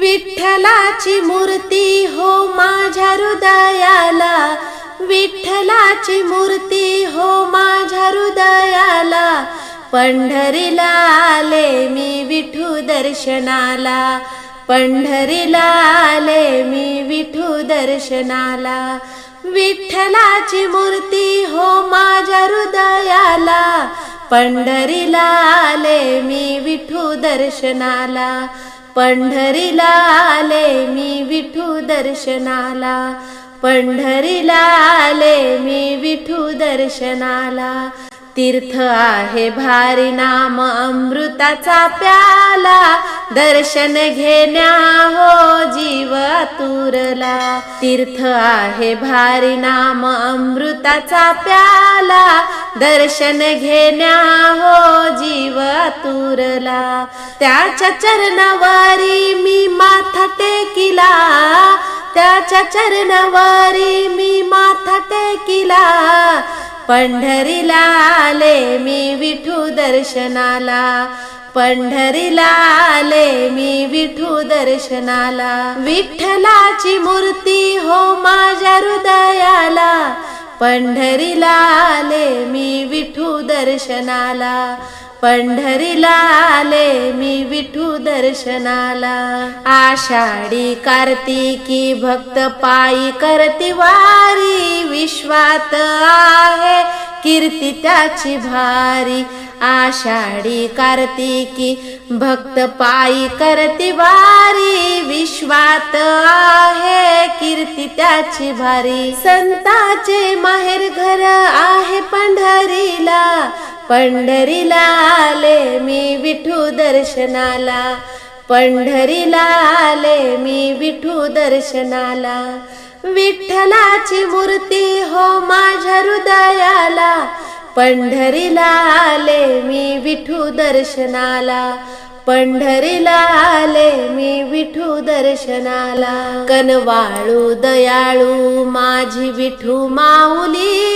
विठ्ठलाची मूर्ती हो माझ्या हृदयाला. विठ्ठलाची मूर्ती हो माझ्या हृदयाला. पंढरीला आले मी विठू दर्शनाला. पंढरीला आले मी विठू दर्शनाला. विठ्ठलाची मूर्ती हो माझ्या हृदयाला. पंढरीला आले मी विठू दर्शनाला. पंढरीला आले मी विठू दर्शनाला. पंढरीला आले मी विठू दर्शनाला. तीर्थ आहे भारी नाम अमृताचा प्याला. दर्शन घेण्या हो जीव तुरला तीर्थ आहे भारी नाम अमृताचा प्याला. दर्शन घेण्या हो जीव तुरला त्याच्या चरणावारी मी माथा टेकिला. त्याच्या चरणावारी मी माथा टेकिला. पंढरीला आले मी विठू दर्शनाला. पंढरीला आले मी विठू दर्शनाला. विठ्ठलाची मूर्ती हो माझ्या हृदयाला. पंढरीला आले मी विठू दर्शनाला. पंढरीला आले मी विठू दर्शनाला. आषाढी कार्तिकी भक्त पायी करती वारी. विश्वात आहे. कीर्ती त्याची भारी. आषाढी कार्तिकी भक्त पायी करती वारी. विश्वात आहे. कीर्ती त्याची भारी. संताचे माहेर घर आहे पंढरीला. पंढरीला आले मी विठू दर्शनाला. पंढरीला आले मी विठू दर्शनाला. विठ्ठलाची मूर्ती हो माझ्या हृदयाला. पंढरीला आले मी विठू दर्शनाला. पंढरीला आले मी विठू दर्शनाला. कनवाळू दयाळू माझी विठू माऊली.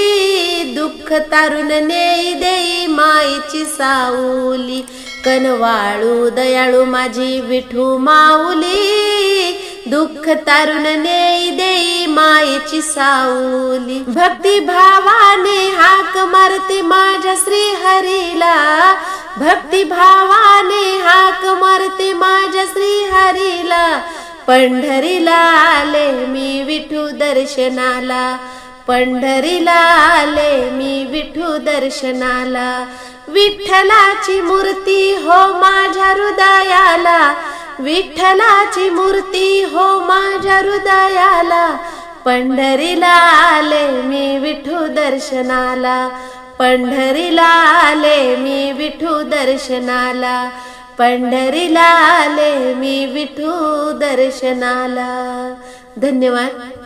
दुःख तारुण नेई देई माईची साऊली. कनवाळू दयाळू माझी विठू माऊली. दुःख तारुण नेई देई मायेची साऊली भक्ती भावाने हाक मारते माझ्या श्री हरीला भक्ती भावाने हाक मारते माझ्या श्री हरीला पंढरीला आले मी विठू दर्शनाला. पंढरीला आले मी विठू दर्शनाला. विठ्ठलाची मूर्ती हो माझ्या हृदयाला. विठ्ठलाची मूर्ती हो माझ्या हृदयाला. पंढरीला आले मी विठू दर्शनाला. पंढरीला आले मी विठू दर्शनाला. पंढरीला आले मी विठू दर्शनाला. धन्यवाद.